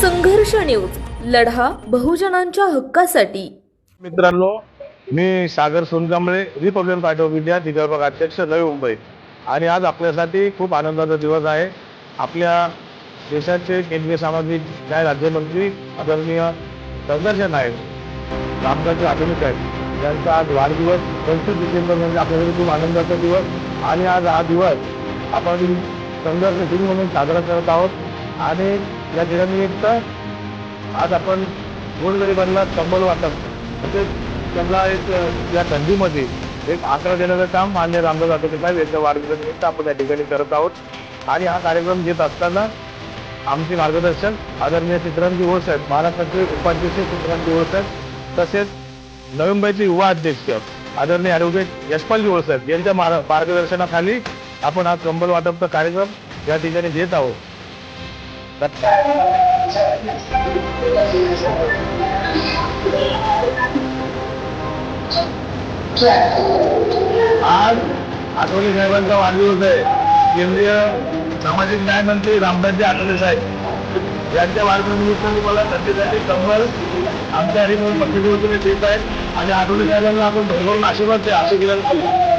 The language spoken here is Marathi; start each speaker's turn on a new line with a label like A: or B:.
A: संघर्ष न्यूज लढा बहुजनांच्या हक्कासाठी.
B: मित्रांनो मी Sagar Sonkamble Republican Party of India विभाग अध्यक्ष नवी मुंबई. आणि आज आपल्यासाठी खूप आनंदाचा दिवस आहे. आपल्या देशाचे केंद्रीय सामाजिक न्याय राज्यमंत्री आदरणीय संघर्ष नायक रामदास आधुनिक आहेत. यांचा आज वाढदिवस पंचवीस डिसेंबर म्हणजे आपल्यासाठी खूप आनंदाचा दिवस. आणि आज हा दिवस आपण संघर्ष दिन म्हणून साजरा करत आहोत. आणि या दिनानिमित्त आज आपण गोरगरिबांना कंबल वाटप. तसेच त्यांना एक या थंडीमध्ये एक आसरा देण्याचं काम मान्य रामदास आठवले साहेब यांच्या वाढदिवसानिमित्त आपण या ठिकाणी करत आहोत. आणि हा कार्यक्रम घेत असताना आमचे मार्गदर्शन आदरणीय चित्रांची ओळख आहेत महाराष्ट्राचे उपाध्यक्ष चित्रांची ओळख आहेत तसेच नवी मुंबईचे युवा अध्यक्ष आदरणीय ॲडव्होकेट यशपालजी ओळख आहेत यांच्या मार्ग- मार्गदर्शनाखाली आपण हा कंबल वाटपचा कार्यक्रम या ठिकाणी घेत आहोत. आज आठवले साहेबांचा वाढदिवस आहे. केंद्रीय सामाजिक न्याय मंत्री रामदासजी आठवले साहेब. यांच्या वाढदिवसानिमित्त मी मला त्यांच्यासाठी कंबल आमच्या हरिमोहन पक्षी देत आहेत आणि आठवले साहेबांना आपण भरभरून आशीर्वाद द्या. असं केलं